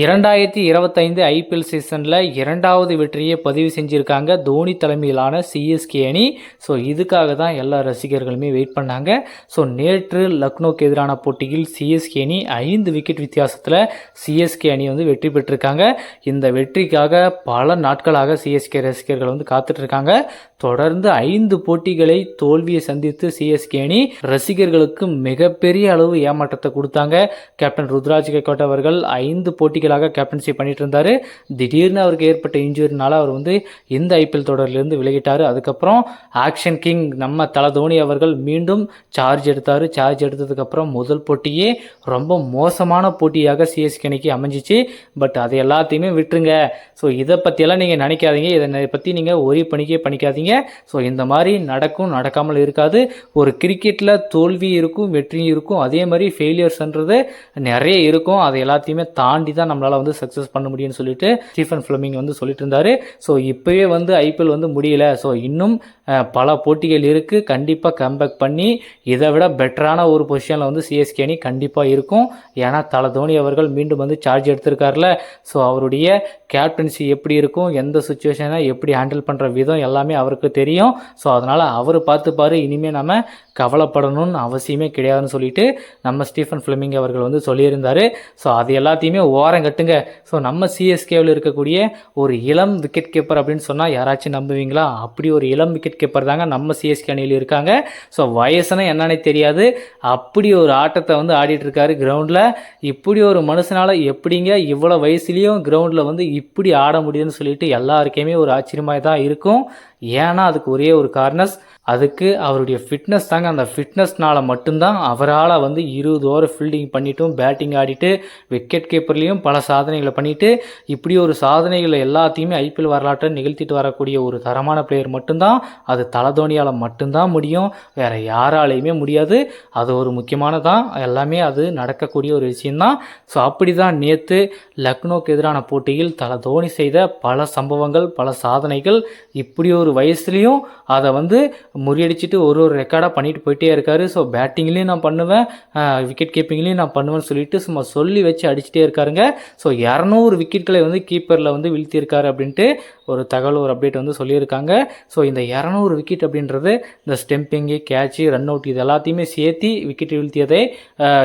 இரண்டாயிரத்தி இருபத்தைந்து ஐபிஎல் சீசனில் இரண்டாவது வெற்றியை பதிவு செஞ்சுருக்காங்க தோனி தலைமையிலான சிஎஸ்கே அணி. ஸோ இதுக்காக தான் எல்லா ரசிகர்களுமே வெயிட் பண்ணாங்க. ஸோ நேற்று லக்னோக்கு எதிரான போட்டியில் சிஎஸ்கே அணி ஐந்து விக்கெட் வித்தியாசத்தில் சிஎஸ்கே அணி வந்து வெற்றி பெற்றிருக்காங்க. இந்த வெற்றிக்காக பல நாட்களாக சிஎஸ்கே ரசிகர்கள் வந்து காத்துட்ருக்காங்க. தொடர்ந்து ஐந்து போட்டிகளை தோல்வியை சந்தித்து சிஎஸ்கே அணி ரசிகர்களுக்கு மிகப்பெரிய அளவு ஏமாற்றத்தை கொடுத்தாங்க. கேப்டன் ருத்ராஜ் கெக்வாட் அவர்கள் ஐந்து போட்டிகளாக கேப்டன்சி பண்ணிட்டு இருந்தார் திடீர்னு அவருக்கு ஏற்பட்ட இன்ஜுரினால அவர் வந்து இந்த ஐபிஎல் தொடரிலிருந்து விலகிட்டார். அதுக்கப்புறம் ஆக்ஷன் கிங் நம்ம தலதோனி அவர்கள் மீண்டும் சார்ஜ் எடுத்தார். சார்ஜ் எடுத்ததுக்கப்புறம் முதல் போட்டியே ரொம்ப மோசமான போட்டியாக சிஎஸ்கே அணிக்கு அமைஞ்சிச்சு. பட் அது எல்லாத்தையுமே விட்டுருங்க. ஸோ இதை பற்றியெல்லாம் நீங்கள் நினைக்காதீங்க. இதை பற்றி நீங்கள் ஒரே பண்ணிக்கே பண்ணிக்காதீங்க. ஸோ இந்த மாதிரி நடக்கும் நடக்காமல் இருக்காது. ஒரு கிரிக்கெட்டில் தோல்வி இருக்கும் வெற்றியும் இருக்கும். அதே மாதிரி ஃபெயிலியர்ஸ்ன்றது நிறைய இருக்கும். அதை எல்லாத்தையுமே தாண்டி தான் நம்மளால் வந்து சக்ஸஸ் பண்ண முடியும்னு சொல்லிட்டு ஸ்டீஃபன் ஃபிளமிங் வந்து சொல்லிட்டு இருந்தாரு. ஸோ இப்போயே வந்து ஐபிஎல் வந்து முடியல. ஸோ இன்னும் பல போட்டிகள் இருக்குது கண்டிப்பாக கம்பேக் பண்ணி இதை விட பெட்டரான ஒரு பொசிஷனில் வந்து சிஎஸ்கே அணி கண்டிப்பாக இருக்கும். ஏன்னா தல தோனி அவர்கள் மீண்டும் வந்து சார்ஜ் எடுத்திருக்காருல. ஸோ அவருடைய கேப்டன்சி எப்படி இருக்கும்? எந்த சுச்சுவேஷனை எப்படி ஹேண்டில் பண்ணுற விதம் எல்லாமே அவருக்கு தெரியும். ஸோ அதனால் அவர் பார்த்துப்பார். இனிமேல் நம்ம கவலைப்படணும்னு அவசியமே கிடையாதுன்னு சொல்லிட்டு நம்ம ஸ்டீஃபன் ஃபிளமிங் அவர்கள் வந்து சொல்லியிருந்தார். ஸோ அது எல்லாத்தையுமே ஓரம் கட்டுங்க. ஸோ நம்ம சிஎஸ்கேவில் இருக்கக்கூடிய ஒரு இளம் விக்கெட் கீப்பர் அப்படின்னு சொன்னால் யாராச்சும் நம்புவீங்களா? அப்படி ஒரு இளம் விக்கெட் கீப்பர் தாங்க நம்ம சிஎஸ்கே அணியில் இருக்காங்க. ஸோ வயசுனா என்னன்னே தெரியாது. அப்படி ஒரு ஆட்டத்தை வந்து ஆடிட்டு இருக்காரு கிரவுண்டில் இப்படி ஒரு மனுஷனால் எப்படிங்க இவ்வளோ வயசுலேயும் கிரவுண்டில் வந்து இப்படி ஆட முடியுதுன்னு சொல்லிட்டு எல்லாருக்குமே ஒரு ஆச்சரியமாக தான் இருக்கும். ஏன்னா அதுக்கு ஒரே ஒரு காரணஸ் அதுக்கு அவருடைய ஃபிட்னஸ் தாங்க. அந்த ஃபிட்னஸ்னால மட்டும்தான் அவரால் வந்து இருபது ஓவர் ஃபீல்டிங் பண்ணிட்டும் பேட்டிங் ஆடிட்டு விக்கெட் கீப்பர்லேயும் பல சாதனைகளை பண்ணிவிட்டு இப்படி ஒரு சாதனைகளை எல்லாத்தையுமே ஐபிஎல் வரலாற்றை நிகழ்த்திட்டு வரக்கூடிய ஒரு தரமான பிளேயர் மட்டும்தான். அது தலதோனியால் மட்டும்தான் முடியும். வேறு யாராலையுமே முடியாது. அது ஒரு முக்கியமானதான் எல்லாமே அது நடக்கக்கூடிய ஒரு விஷயம்தான். ஸோ அப்படி தான் நேற்று லக்னோக்கு எதிரான போட்டியில் தலை தோனி செய்த பல சம்பவங்கள் பல சாதனைகள் இப்படி ஒரு வயசுலேயும் அதை வந்து முறியடிச்சிட்டு ஒரு ஒரு ரெக்கார்டாக பண்ணிட்டு போயிட்டே இருக்காரு. ஸோ பேட்டிங்லேயும் நான் பண்ணுவேன் விக்கெட் கீப்பிங்லேயும் நான் பண்ணுவேன்னு சொல்லிட்டு சும்மா சொல்லி வச்சு அடிச்சிட்டே இருக்காருங்க. ஸோ இரநூறு விக்கெட்களை வந்து கீப்பரில் வந்து வீழ்த்தியிருக்காரு அப்படின்ட்டு ஒரு தகவல் ஒரு அப்டேட் வந்து சொல்லியிருக்காங்க. ஸோ இந்த இரநூறு விக்கெட் அப்படின்றது இந்த ஸ்டெம்பிங்கு கேட்சு ரன் அவுட் இது எல்லாத்தையுமே சேர்த்து விக்கெட் வீழ்த்தியதை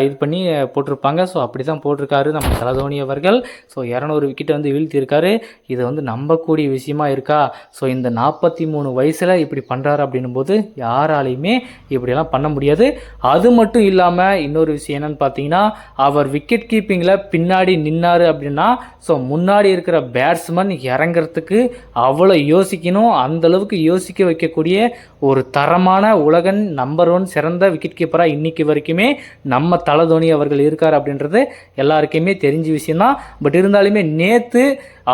இது பண்ணி போட்டிருப்பாங்க. ஸோ அப்படி தான் போட்டிருக்காரு நம்ம தலதோனி அவர்கள். ஸோ இரநூறு விக்கெட்டை வந்து வீழ்த்தியிருக்காரு. இது வந்து நம்பக்கூடிய விஷயமா இருக்கா? ஸோ இந்த நாற்பத்தி மூணு வயசில் இப்படி பண்ணுறாரு அப்படின்னும் போது யாராலையுமே இப்படியெல்லாம் பண்ண முடியாது. அது மட்டும் இல்லாமல் இன்னொரு விஷயம் என்னென்னு பார்த்தீங்கன்னா அவர் விக்கெட் கீப்பிங்கில் பின்னாடி நின்னார் அப்படின்னா ஸோ முன்னாடி இருக்கிற பேட்ஸ்மேன் இறங்குறதுக்கு அவ்வளோ யோசிக்கணும். அந்த அளவுக்கு யோசிக்க வைக்கக்கூடிய ஒரு தரமான உலகன் நம்பர் ஒன் சிறந்த விக்கெட் கீப்பராக இன்றைக்கி வரைக்குமே நம்ம தலை தோனி அவர்கள் இருக்கார் அப்படின்றது எல்லாருக்குமே தெரிஞ்ச விஷயம்தான். பட் இருந்தாலுமே நேற்று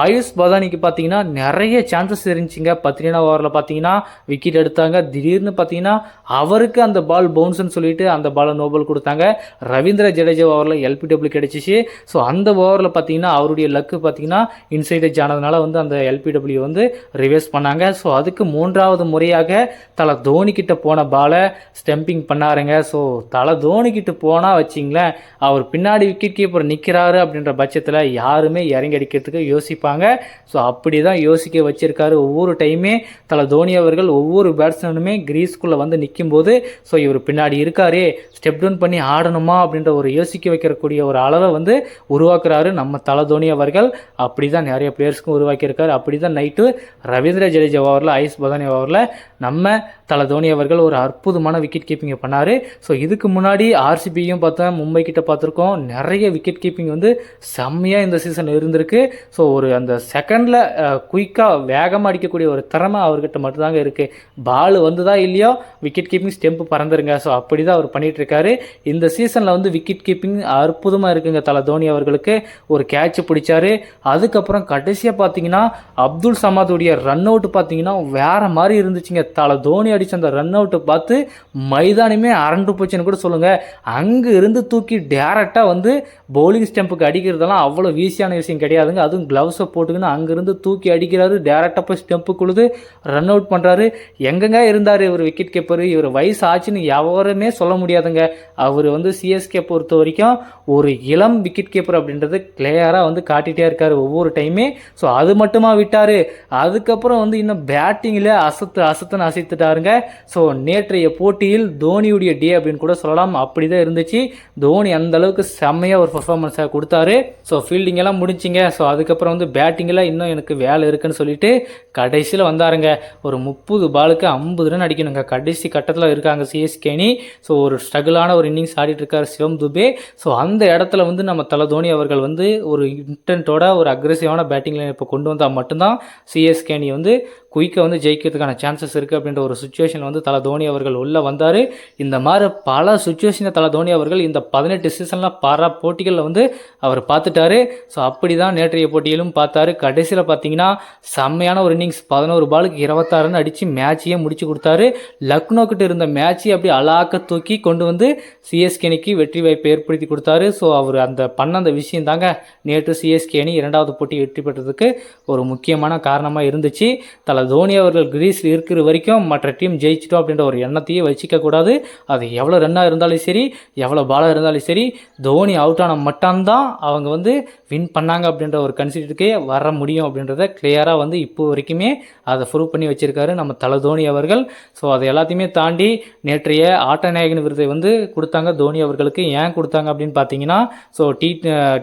ஆயுஷ் பதானிக்கு பார்த்தீங்கன்னா நிறைய சான்சஸ் இருந்துச்சுங்க. பத்திரினா ஓவரில் பார்த்தீங்கன்னா விக்கெட் எடுத்தாங்க. திடீர்னு பார்த்தீங்கன்னா அவருக்கு அந்த பால் பவுன்ஸ்னு சொல்லிட்டு அந்த பாலை நோபல் கொடுத்தாங்க. ரவீந்திர ஜடேஜா ஓவரில் எல்பிடபிள்யூ கிடைச்சிச்சு. ஸோ அந்த ஓவரில் பார்த்தீங்கன்னா அவருடைய லக்கு பார்த்தீங்கன்னா இன்சைடேஜ் ஆனதுனால வந்து அந்த எல்பிடபிள்யூ வந்து ரிவர்ஸ் பண்ணாங்க. ஸோ அதுக்கு மூன்றாவது முறையாக தலை தோனிக்கிட்ட போன பாலை ஸ்டெம்பிங் பண்ணாருங்க. ஸோ தலை தோனி போனால் வச்சிங்களேன் அவர் பின்னாடி விக்கெட் கீப்பர் நிற்கிறாரு அப்படின்ற பட்சத்தில் யாருமே இறங்கி அடிக்கிறதுக்கு யோசிப்பாங்க ஸோ அப்படி தான் யோசிக்க வச்சிருக்காரு. ஒவ்வொரு டைமே தலை தோனி அவர்கள் ஒவ்வொரு பேட்ஸ்மேனுமே கிரீஸ்குள்ளே வந்து நிற்கும்போது ஸோ இவர் பின்னாடி இருக்காரே ஸ்டெப் டவுன் பண்ணி ஆடணுமா அப்படின்ற ஒரு யோசிக்க வைக்கக்கூடிய ஒரு அளவை வந்து உருவாக்குறாரு நம்ம தலை தோனி அவர்கள். அப்படி தான் நிறைய பிளேயர்ஸ்க்கும் உருவாக்கியிருக்காரு. அப்படி தான் நைட்டு ரவீந்திர ஜடேஜா ஓவரில் ஐஸ் பதானி ஓவரில் நம்ம தலை தோனி அவர்கள் ஒரு அற்புதமான விக்கெட் கீப்பிங்கை பண்ணார். ஸோ இதுக்கு முன்னாடி ஆர்சிபியும் பார்த்தோம் மும்பை கிட்ட பார்த்துருக்கோம். நிறைய விக்கெட் கீப்பிங் வந்து செம்மையாக இந்த சீசன் இருந்திருக்கு. ஸோ ஒரு அந்த செகண்டில் குயிக்காக வேகமாக அடிக்கக்கூடிய ஒரு திறமை அவர்கிட்ட மட்டும்தாங்க இருக்குது பால் வந்ததா இல்லையோ விக்கெட் கீப்பிங் ஸ்டெம்பு பறந்துருங்க. ஸோ அப்படி தான் அவர் பண்ணிகிட்ருக்காரு இந்த சீசனில் வந்து விக்கெட் கீப்பிங் அற்புதமாக இருக்குங்க தலை தோனி அவர்களுக்கு. ஒரு கேட்ச் பிடிச்சாரு. அதுக்கப்புறம் கடைசியாக பார்த்தீங்கன்னா அப்துல் சமாதுடைய ரன் அவுட் பார்த்தீங்கன்னா வேறு மாதிரி இருந்துச்சுங்க. தலை தோனி அடித்த அந்த ரன் அவுட்டை பார்த்து மைதானமே அரண்டு போச்சுன்னு கூட சொல்லுங்கள் அங்கே இருந்து தூக்கி டேரெக்டாக வந்து பவுலிங் ஸ்டெம்புக்கு அடிக்கிறதெல்லாம் அவ்வளோ ஈஸியான விஷயம் கிடையாதுங்க. அதுவும் க்ளவுஸ் பாக்ஸை போட்டுக்கின்னு அங்கேருந்து தூக்கி அடிக்கிறாரு. டேரெக்டாக போய் ஸ்டெம்பு கொடுத்து ரன் அவுட் பண்ணுறாரு எங்கெங்க இருந்தார் இவர் விக்கெட் கீப்பர் இவர் வயசு ஆச்சுன்னு எவருமே சொல்ல முடியாதுங்க. அவர் வந்து சிஎஸ்கே பொறுத்த வரைக்கும் ஒரு இளம் விக்கெட் கீப்பர் அப்படின்றது கிளியராக வந்து காட்டிகிட்டே இருக்கார் ஒவ்வொரு டைமே ஸோ அது மட்டுமா விட்டார்? அதுக்கப்புறம் வந்து இன்னும் பேட்டிங்கில் அசத்து அசத்துன்னு அசைத்துட்டாருங்க. ஸோ நேற்றைய போட்டியில் தோனியுடைய டே அப்படின்னு கூட சொல்லலாம். அப்படி தான் இருந்துச்சு. தோனி அந்த அளவுக்கு செம்மையாக ஒரு பர்ஃபார்மன்ஸை கொடுத்தாரு. ஸோ ஃபீல்டிங் எல்லாம் முடிச்சிங்க. ஸோ அதுக்கப்புறம் வந்து பேட்டிங்கில் இன்னும் எனக்கு வேலை இருக்குன்னு சொல்லிட்டு கடைசியில் வந்தாருங்க. ஒரு முப்பது பாலுக்கு ஐம்பது ரன் அடிக்கணுங்க. கடைசி கட்டத்தில் இருக்காங்க சிஎஸ்கேனி ஸோ ஒரு ஸ்ட்ரகிளான ஒரு இன்னிங்ஸ் ஆடிட்டு இருக்கார் சிவம் துபே. ஸோ அந்த இடத்துல வந்து நம்ம தலை தோனி அவர்கள் வந்து ஒரு இன்டென்ட்டோட ஒரு அக்ரெசிவான பேட்டிங்கில் இப்போ கொண்டு வந்தால் மட்டும்தான் சிஎஸ்கேனி வந்து குயிக்காக வந்து ஜெயிக்கிறதுக்கான சான்சஸ் இருக்குது அப்படின்ற ஒரு சுச்சுவேஷன் வந்து தலை தோனி அவர்கள் உள்ளே வந்தார். இந்த மாதிரி பல சுச்சுவேஷனை தலை தோனி அவர்கள் இந்த பதினெட்டு சீசனில் பல போட்டிகளில் வந்து அவர் பார்த்துட்டாரு. ஸோ அப்படி தான் நேற்றைய போட்டியிலும் பார்த்தாரு. கடைசியில் பார்த்தீங்கன்னா செம்மையான ஒரு இன்னிங்ஸ் பதினோரு பாலுக்கு இருபத்தாறுன்னு அடித்து மேட்சையே முடிச்சு கொடுத்தாரு. லக்னோ கிட்ட இருந்த மேட்சை அப்படி அலாக்க தூக்கி கொண்டு வந்து சிஎஸ்கே அணிக்கு வெற்றி வாய்ப்பை ஏற்படுத்தி கொடுத்தாரு. ஸோ அவர் அந்த பண்ண அந்த விஷயம் தாங்க நேற்று சிஎஸ்கே அணி இரண்டாவது போட்டி வெற்றி பெற்றதுக்கு ஒரு முக்கியமான காரணமாக இருந்துச்சு. தலை தோனி அவர்கள் கிரீஸில் இருக்கிற வரைக்கும் மற்ற டீம் ஜெயிச்சிட்டோம் அப்படின்ற ஒரு எண்ணத்தையே வச்சுக்க கூடாது. அது எவ்வளோ ரன்னாக இருந்தாலும் சரி எவ்வளோ பாலாக இருந்தாலும் சரி தோனி அவுட் ஆன மட்டும்தான் அவங்க வந்து வின் பண்ணாங்க அப்படின்ற ஒரு கன்சிடருக்கே வர முடியும் அப்படின்றத கிளியராக வந்து இப்போ வரைக்குமே அதை ப்ரூவ் பண்ணி வச்சுருக்காரு நம்ம தலை தோனி அவர்கள். ஸோ அதை எல்லாத்தையுமே தாண்டி நேற்றைய ஆட்டநாயகன் விருதை வந்து கொடுத்தாங்க. தோனி அவர்களுக்கு ஏன் கொடுத்தாங்க அப்படின்னு பார்த்தீங்கன்னா ஸோ டி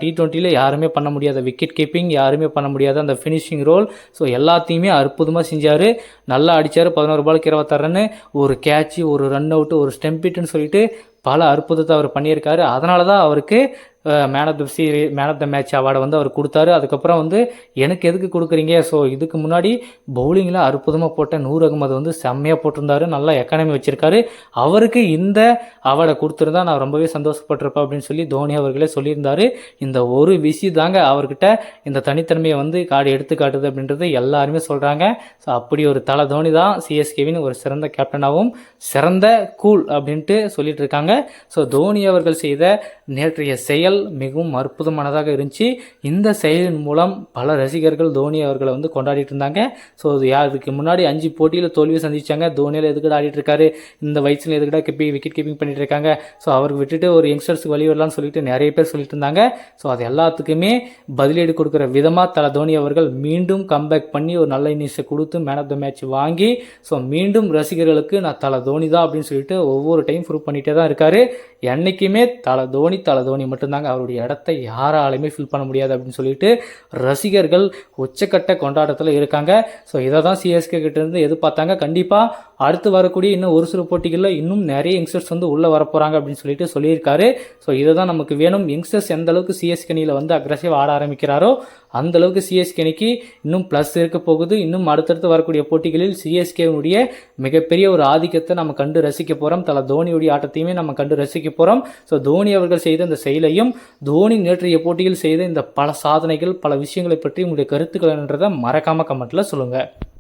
டி ட்வெண்ட்டியில் யாருமே பண்ண முடியாத விக்கெட் கீப்பிங் யாருமே பண்ண முடியாத அந்த ஃபினிஷிங் ரோல் ஸோ எல்லாத்தையுமே அற்புதமாக செஞ்சார். நல்லா அடித்தார் பதினோரு பாலுக்கு இருபத்தாறு ரன்னு ஒரு கேட்சு ஒரு ரன் அவுட்டு ஒரு ஸ்டெம்பிட்டுன்னு சொல்லிட்டு பல அற்புதத்தை அவர் பண்ணியிருக்காரு. அதனால தான் அவருக்கு man of the series man of the match அவார்டை வந்து அவர் கொடுத்தாரு. அதுக்கப்புறம் வந்து எனக்கு எதுக்கு கொடுக்குறீங்க? ஸோ இதுக்கு முன்னாடி பவுலிங்கில் அற்புதமாக போட்ட நூர் அகமது வந்து செம்மையாக போட்டிருந்தாரு. நல்லா எக்கானமி வச்சுருக்காரு. அவருக்கு இந்த அவார்டை கொடுத்துருந்தா நான் ரொம்பவே சந்தோஷப்பட்டிருப்பேன் அப்படின்னு சொல்லி தோனி அவர்களே சொல்லியிருந்தார். இந்த ஒரு விஷயம் தாங்க அவர்கிட்ட இந்த தனித்தன்மையை வந்து காடு எடுத்து காட்டுது அப்படின்றது எல்லாருமே சொல்கிறாங்க ஸோ அப்படி ஒரு தலை தோனி தான் சிஎஸ்கேவின் ஒரு சிறந்த கேப்டனாகவும் சிறந்த கூல் அப்படின்ட்டு சொல்லிட்டு இருக்காங்க. ஸோ தோனி அவர்கள் செய்த நேற்றைய செயல் மிகவும் அற்புதமானதாக இருந்துச்சு. இந்த செயலின் மூலம் பல ரசிகர்கள் தோனி அவர்களை வந்து கொண்டாடிட்டு இருந்தாங்க. ஸோ அது யாருக்கு முன்னாடி அஞ்சு போட்டியில் தோல்வியை சந்திச்சாங்க. தோனியில் எதுக்கிட்ட ஆடிட்டு இருக்காரு இந்த வயசில் எதுக்கிட்ட கிப்பி விக்கெட் கீப்பிங் பண்ணிட்டு இருக்காங்க ஸோ அவருக்கு விட்டுட்டு ஒரு யங்ஸ்டர்ஸ்க்கு வழி வரலாம்னு சொல்லிட்டு நிறைய பேர் சொல்லிட்டு இருந்தாங்க. ஸோ அது எல்லாத்துக்குமே பதிலீடு கொடுக்குற விதமாக தலை தோனி அவர்கள் மீண்டும் கம்பேக் பண்ணி ஒரு நல்ல இன்னிங்ஸை கொடுத்து மேன் ஆஃப் த மேட்ச் வாங்கி ஸோ மீண்டும் ரசிகர்களுக்கு நான் தலை தோனி தான் அப்படின்னு சொல்லிட்டு ஒவ்வொரு டைம் ப்ரூவ் பண்ணிகிட்டே தான் இருக்காரு. என்றைக்குமே தலை தோனி தலை தோனி மட்டும்தாங்க. அவருடைய இடத்த யாராலையுமே ஃபில் பண்ண முடியாது அப்படின்னு சொல்லிட்டு ரசிகர்கள் உச்சக்கட்ட கொண்டாட்டத்தில் இருக்காங்க. ஸோ இதை தான் சிஎஸ்கே கிட்டேருந்து எதிர்பார்த்தாங்க. கண்டிப்பாக அடுத்து வரக்கூடிய இன்னும் ஒரு சில போட்டிகளில் இன்னும் நிறைய யங்ஸ்டர்ஸ் வந்து உள்ளே வரப்போகிறாங்க அப்படின்னு சொல்லிட்டு சொல்லியிருக்காரு. ஸோ இதை தான் நமக்கு வேணும். யங்ஸ்டர்ஸ் எந்த அளவுக்கு சிஎஸ்கனியில் வந்து அக்ரஸிவ் ஆட ஆரம்பிக்கிறாரோ அந்த அளவுக்கு சிஎஸ்கேனிக்கு இன்னும் ப்ளஸ் இருக்க போகுது. இன்னும் அடுத்தடுத்து வரக்கூடிய போட்டிகளில் சிஎஸ்கேனுடைய மிகப்பெரிய ஒரு ஆதிக்கத்தை நம்ம கண்டு ரசிக்க போகிறோம் தலை தோனியுடைய ஆட்டத்தையுமே நம்ம கண்டு ரசிக்க போகிறோம் ஸோ தோனி அவர்கள் செய்த இந்த செயலையும் தோனி நேற்றைய போட்டியில் செய்த இந்த பல சாதனைகள் பல விஷயங்களை பற்றி உங்களுடைய கருத்துக்கள் என்றதை மறக்காமல் கமெண்ட்டில் சொல்லுங்கள்